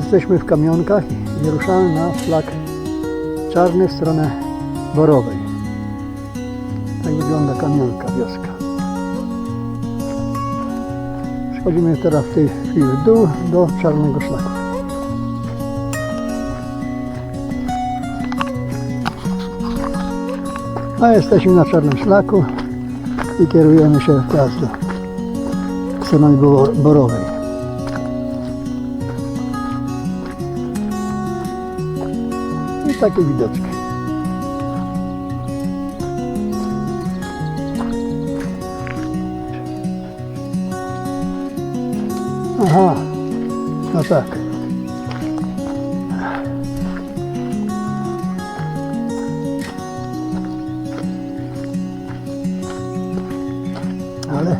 Jesteśmy w kamionkach i ruszamy na szlak czarny w stronę Borowej. Tak wygląda kamionka, wioska. Schodzimy teraz w tej chwili w dół do czarnego szlaku. A jesteśmy na czarnym szlaku i kierujemy się teraz do strony Bo- Borowej. Takie widoczki. Aha, no tak. Ale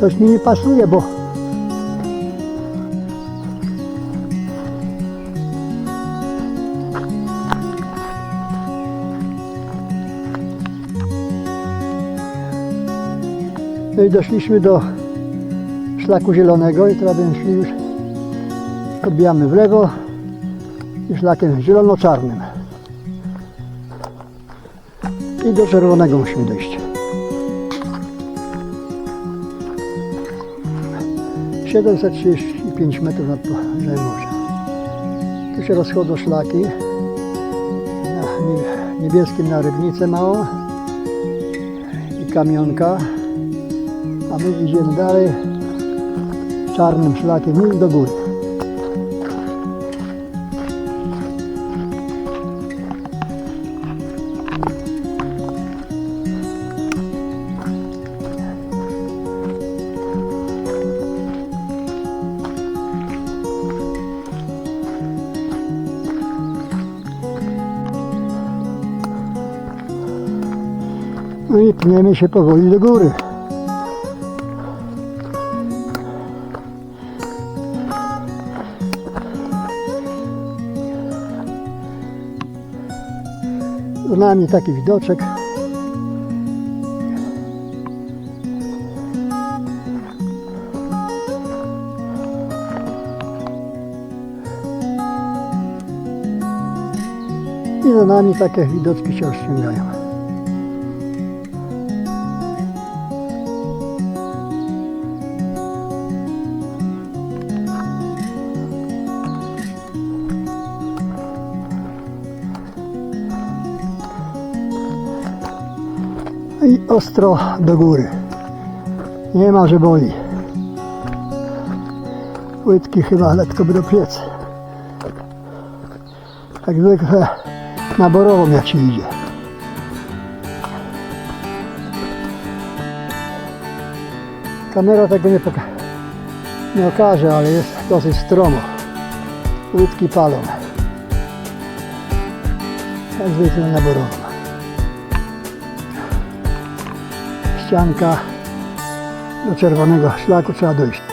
coś mi nie pasuje, bo No i doszliśmy do szlaku zielonego i teraz będziemy szli już odbijamy w lewo i szlakiem zielono-czarnym. I do czerwonego musimy dojść. 735 metrów nad poziomem morza. Tu się rozchodzą szlaki. Na nie- niebieskim na Rybnicę małą i kamionka. A my idziemy dalej czarnym szlakiem i do góry. I pniemy się powoli do góry. Z nami taki widoczek. I za nami takie widoczki się rozciągają. I ostro do góry. Nie ma, że boli. Łydki chyba letko by do piecy. Jak zwykle na borową jak się idzie. Kamera tego nie, poka- nie okaże, ale jest dosyć stromo. Łydki palą. Jak zwykle na borową. Ścianka do czerwonego szlaku trzeba dojść.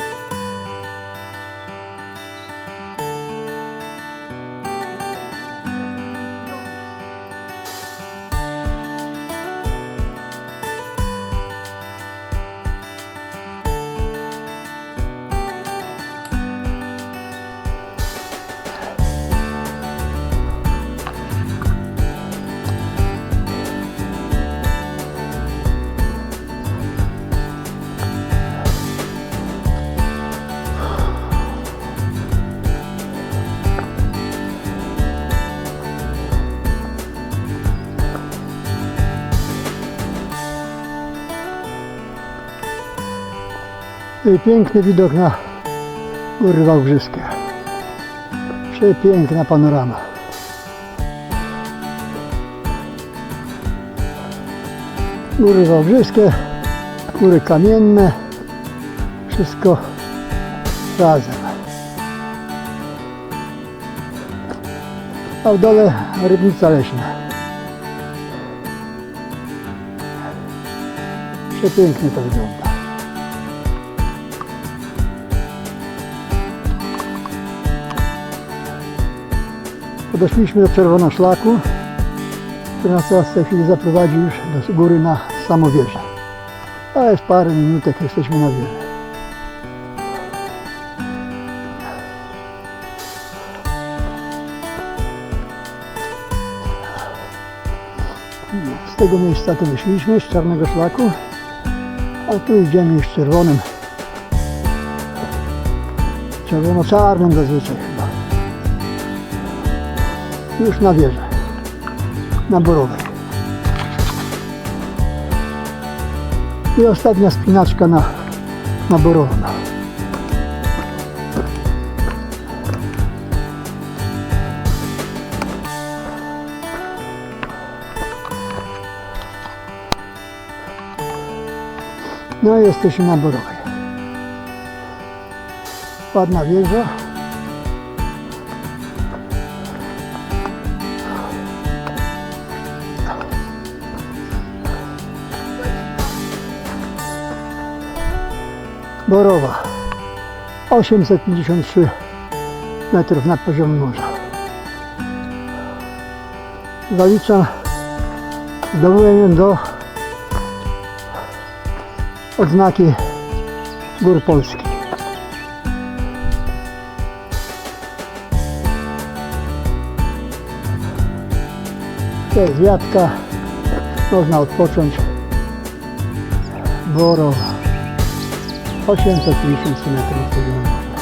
Piękny widok na góry Wałbrzyskie. Przepiękna panorama. Góry Wałbrzyskie, góry kamienne, wszystko razem. A w dole rybnica leśna. Przepięknie to wygląda. Doszliśmy do Czerwonoszlaku, który nas teraz w tej chwili zaprowadzi już do góry na samowieżę. A jest parę minutek, jesteśmy na wieży. Z tego miejsca tu wyszliśmy, z czarnego szlaku, a tu idziemy już czerwonym. Czerwono-czarnym zazwyczaj. Już na wieżę. Na Borowej. I ostatnia spinaczka na, na Borową. No i jesteśmy na Borowej. Ładna wieża. Borowa. 853 metrów nad poziomem morza. Zaliczam zdobyłem do odznaki Gór Polskich. To jest wiatka, można odpocząć. Borowa. 850 metrów poziomu morza.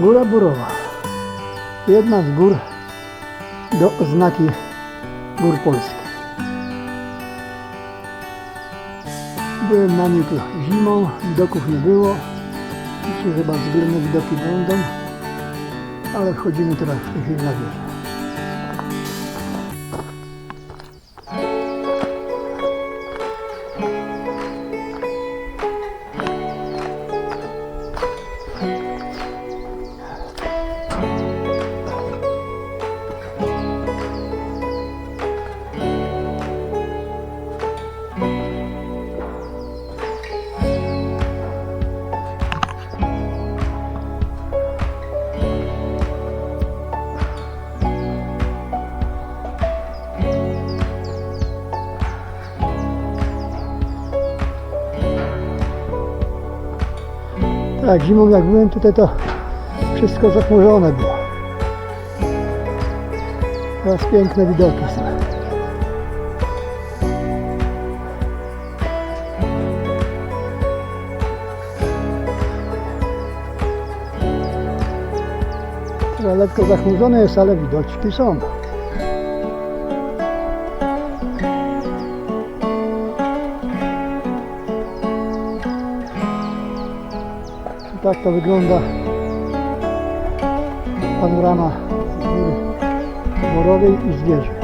Góra Borowa. Jedna z gór do oznaki Gór Polskich. Byłem na niej zimą, widoków nie było. Dzisiaj chyba względne widoki będą, ale wchodzimy teraz w tej chwili na wieżę. Tak, zimą jak byłem tutaj to wszystko zachmurzone było. Teraz piękne widoki są. Teraz lekko zachmurzone jest, ale widoczki są. Tak to wygląda panorama z góry i z wieży.